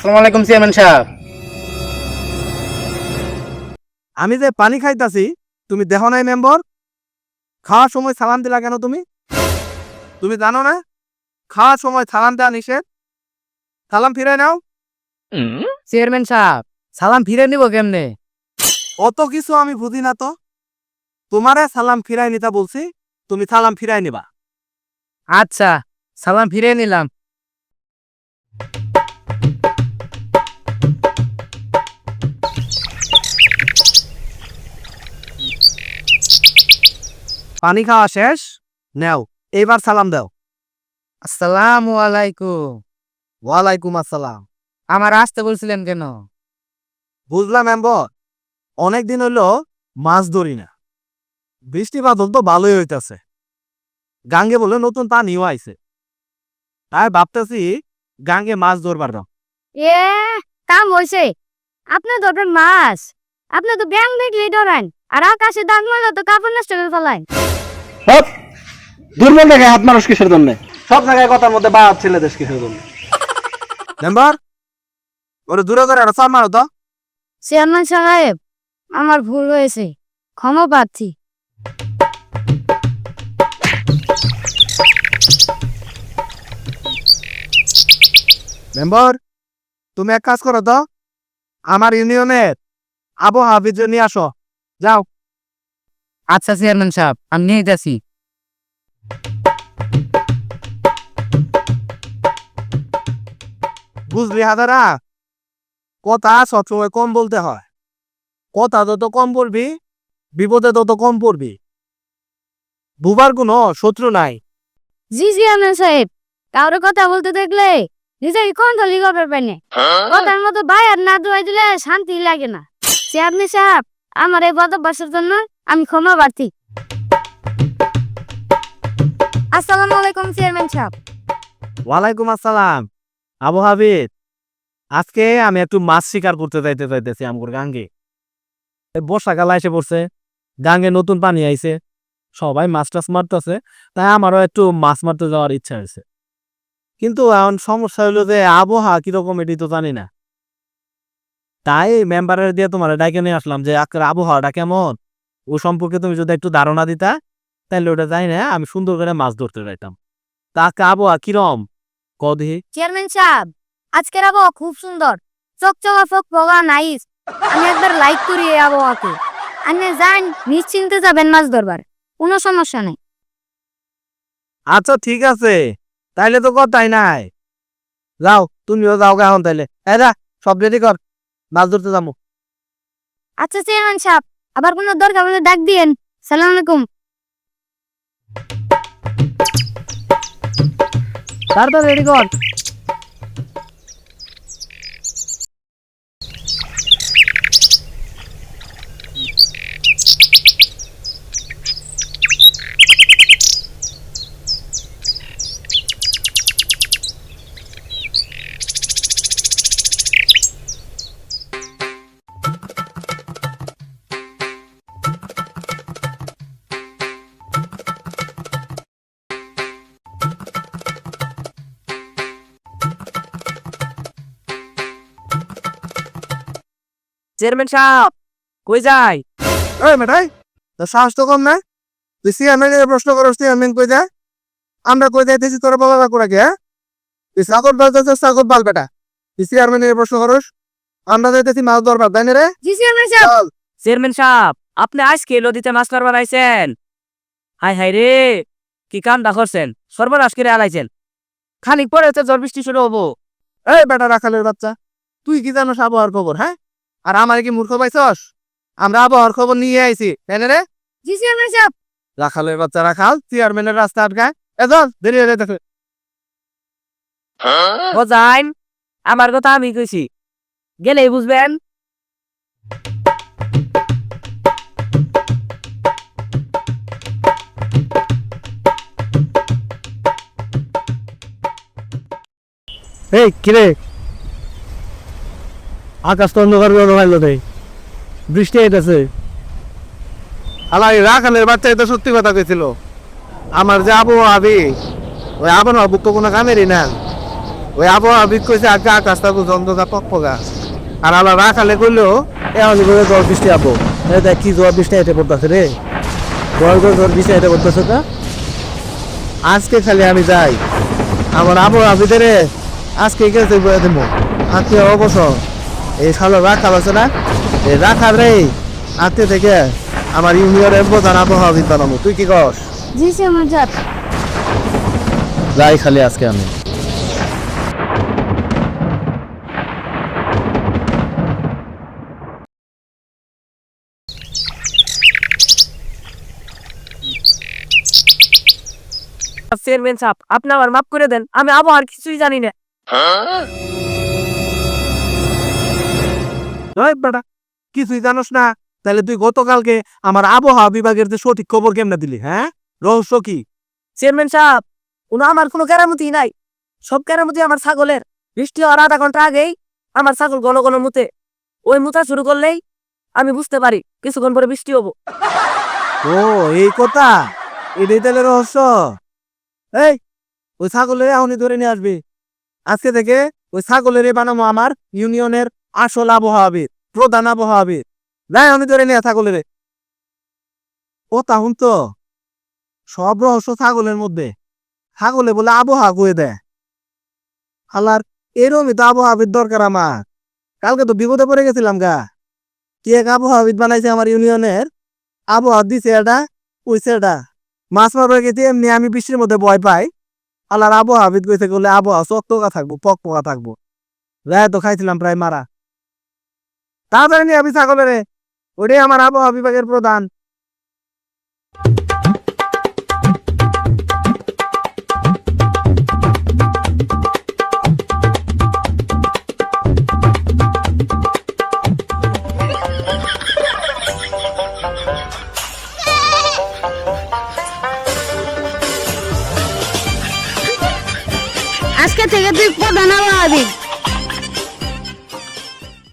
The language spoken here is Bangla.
আসসালামু আলাইকুম চেয়ারম্যান সাহেব। আমি যে পানি খাইতাছি তুমি দেখো নাই মেম্বর। খাওয়ার সময় সালাম দিলা কেন তুমি? তুমি জানো না? খাওয়ার সময় সালাম দেওয়া নিষেধ। সালাম ফিরে নাও। চেয়ারম্যান সাহেব সালাম ফিরে নিব কেমনে? অত কিছু আমি বুঝি না তো। তোমারে সালাম ফিরাই নিতা বলছি তুমি সালাম ফিরাই নিবা। আচ্ছা সালাম ফিরে নিলাম। পানি খাওয়া শেষ। নেও এইবার সালাম দাও। আসসালাম আলাইকুম। ওয়ালাইকুম আসসালাম। আমার আসতে বলছিলেন কেন? বুঝলাম মেম্বর অনেক দিন হইল মাছ ধরি না। বৃষ্টি বাদল তো ভালোই হইতাছে। গাঙ্গে বলে নতুন পানিও আইছে। তাই ভাবতেছি গাঙ্গে মাছ ধরবার না এ কাম হয়েছে আপনি ধরবেন মাছ। আপনি তো ব্যাং দেখলেই ধরেন আর আকাশে দাগ মারলে তো কাপড় নষ্ট করে ফেলায়। দুর্বল জায়গায় হাত মানুষ কিসের জন্য? সব জায়গায় কথার মধ্যে বাপ ছেলে দেশ কিসের জন্য? মেম্বার ওরে দূরে করে একটা চাপ মারো তো। চেয়ারম্যান সাহেব আমার ভুল হয়েছে। ক্ষমা প্রার্থী। মেম্বার তুমি এক কাজ করো তো। আমার ইউনিয়নের আবহাওয়া বিদ্যুৎ নিয়ে আসো। যাও। আচ্ছা চেয়ারম্যান সাহেব আমি নিয়ে যাচ্ছি। বুঝলি হাদারা? কথা সবসময় কম বলতে হয়। কথা যত কম বলবি বিপদে তত কম পড়বি। বুবার কোনো শত্রু নাই। জি জি চেয়ারম্যান সাহেব। কারও কথা বলতে দেখলে নিজেকে কন্ট্রোলই করতে পারেন কথার মতো ভাই আর না দোয়াই দিলে শান্তি লাগে না। চেয়ারম্যান সাহেব আমার এই বদভ্যাসের জন্য আমি ক্ষমা প্রার্থী। আসসালামু আলাইকুম, চেয়ারম্যান সাহেব। ওয়ালাইকুম আসসালাম। আবু হাবিব আজকে আমি একটু মাছ শিকার করতে যাইতে চাইতেছি আমগুর গাঙ্গে। বর্ষাকাল এসে পড়ছে, গাঙ্গে নতুন পানি আইছে, সবাই মাছ টাছ মারতেছে, তাই আমারও একটু মাছ মারতে যাওয়ার ইচ্ছা হয়েছে কিন্তু এখন সমস্যা হলো যে আবহাওয়া কীরকম এটি তো জানি না। তাই মেম্বারের দিয়ে তোমার ডাকে নিয়ে আসলাম যে আজকের আবহাওয়াটা কেমন? ও সম্পর্কে তুমি যদি একটু ধারণা দিতা তাহলে ওটা জানি না আমি সুন্দর করে মাছ ধরতে যাইতাম। তা আজকে আবহাওয়া কিরম? কদি চেয়ারম্যান সাহেব আজকের আবহাওয়া খুব সুন্দর। চকচকা ফক ফগা নাইস। আমি একবার লাইক করি এই আবহাওয়াকে। আপনি যান নিশ্চিন্তে যাবেন মাছ ধরবার। কোনো সমস্যা নেই। আচ্ছা ঠিক আছে। তাইলে তো কথাই নাই। যাও তুমিও যাও এখন তাইলে। এ সব রেডি কর। মাছ ধরতে যাব আচ্ছা চেয়ারম্যান সাহেব আবার কোনো দরকার হলে ডাক দিয়েন। সালাম আলাইকুম। তাড়াতাড়ি রেডি কর। চেয়ারম্যান সাহেব কই যাই? এই মেটাই তোর সাহস তো কম না? তুই চেয়ারম্যান প্রশ্ন করস চেয়ারম্যান কই যায়? আমরা কই যাইতেছি তোর বাবা কাকুরা কে হ্যাঁ? তুই সাগর বাল বাজাতে সাগর বাল বেটা। তুই চেয়ারম্যান প্রশ্ন করস আমরা যাইতেছি মাছ ধরবার তাই রে? জি চেয়ারম্যান সাহেব। চেয়ারম্যান সাহেব আপনি আজকে নদীতে মাছ মারবার আইছেন? হাই হাই রে কি কামটা করছেন? সর্বনাশ করে আলাইছেন। খানিক পরে তো ঝড় বৃষ্টি শুরু হব। এই বেটা রাখালের বাচ্চা তুই কি জানোস আবহাওয়ার খবর হ্যাঁ? আর আমার কি মূর্খ পাইছস? আমরা আবহাওয়ার খবর নিয়ে আইছি তাই না রে? জি চেয়ারম্যান সাহেব রাখালের বাচ্চা রাখাল চেয়ারম্যানের রাস্তা আটকায়। এজন দেরি হয়ে দেখে ও যাইন আমার কথা আমি কইছি। গেলেই বুঝবেন। এই কিরে? আকাশ তো অন্ধকার করে ভাইলো দেই। বৃষ্টি আইতেছে। আলাই, রাখালের বাচ্চা এটা সত্যি কথা কইছিল। আমার যে আবহাওয়া আবি, ওই আবহাওয়া বুক তো কোনো কামেরই না। ওই আবহাওয়াবিদ কইছে আগে আকাশ থাকো জন্দকা পকপকা। আর আলা রাখালে এ আমি করে জ্বর বৃষ্টি আবো। দেখ কি জ্বর বৃষ্টি হেঁটে পড়তেছে রে। জ্বর করে জ্বর বৃষ্টি হেঁটে পড়তেছে না আজকে খালি আমি যাই। আমার আবহাওয়াবিদের আজকে গেছে দেবো আজকে অবসর। এই সালো রাখাল আছে না? এই রাখাল রে আজকে থেকে আমার ইউনিয়নের প্রধান আবহাওয়া বানাবো তুই কি কর জি চেয়ারম্যান সাহেব যাই খালি আজকে আমি। চেয়ারম্যান সাহেব আপনি আমার মাফ করে দেন আমি আবহাওয়ার কিছুই জানি না। বেটা কিছুই জানোস না? তাহলে তুই গতকালকে আমার আবহাওয়া বিভাগের যে সঠিক খবর কেমনে দিলি হ্যাঁ? রহস্য কি? চেয়ারম্যান সাহেব উনি আমার কোনো কেরামতি নাই। সব কেরামতি আমার ছাগলের। বৃষ্টি হওয়ার আধা ঘণ্টা আগেই আমার ছাগল গণ গণ মুতে। ওই মুতা শুরু করলেই আমি বুঝতে পারি কিছুক্ষণ পরে বৃষ্টি হব। ও এই কথা? এটাই তাহলে রহস্য? এই ওই ছাগলের এখনই ধরে নিয়ে আসবি। আজকে থেকে ওই ছাগলের বানাবো আমার ইউনিয়নের আসল আবহাওয়াবিদ, প্রধান আবহাওয়াবিদ। না আমি ধরে নিয়ে ছাগলের ও তাহন তো সব রহস্য ছাগলের মধ্যে। ছাগলে বলে আবহাওয়া কয়ে দেয়। হালার এরমই তো আবহাওয়াবিদ দরকার আমার। কালকে তো বিপদে পড়ে গেছিলাম গা। কি এক আবহাওয়াবিদ বানাইছে আমার ইউনিয়নের? আবহাওয়া দিছে এটা, কইছে এটা। মাছ মারবার গেছি, এমনি আমি বৃষ্টির মধ্যে ভয় পাই। আল্লাহর আবহাওয়াবিদ কইছে বলে আবহাওয়া চকচকা থাকব পক পকা থাকব। রায় তো খাইছিলাম প্রায় মারা। তাড়াতাড়ি নিয়ে আমি ছাগলের ওইটাই আমার আবহাওয়া বিভাগের প্রধান। আজকে থেকে তুই প্রধান আবহাওয়াবিদ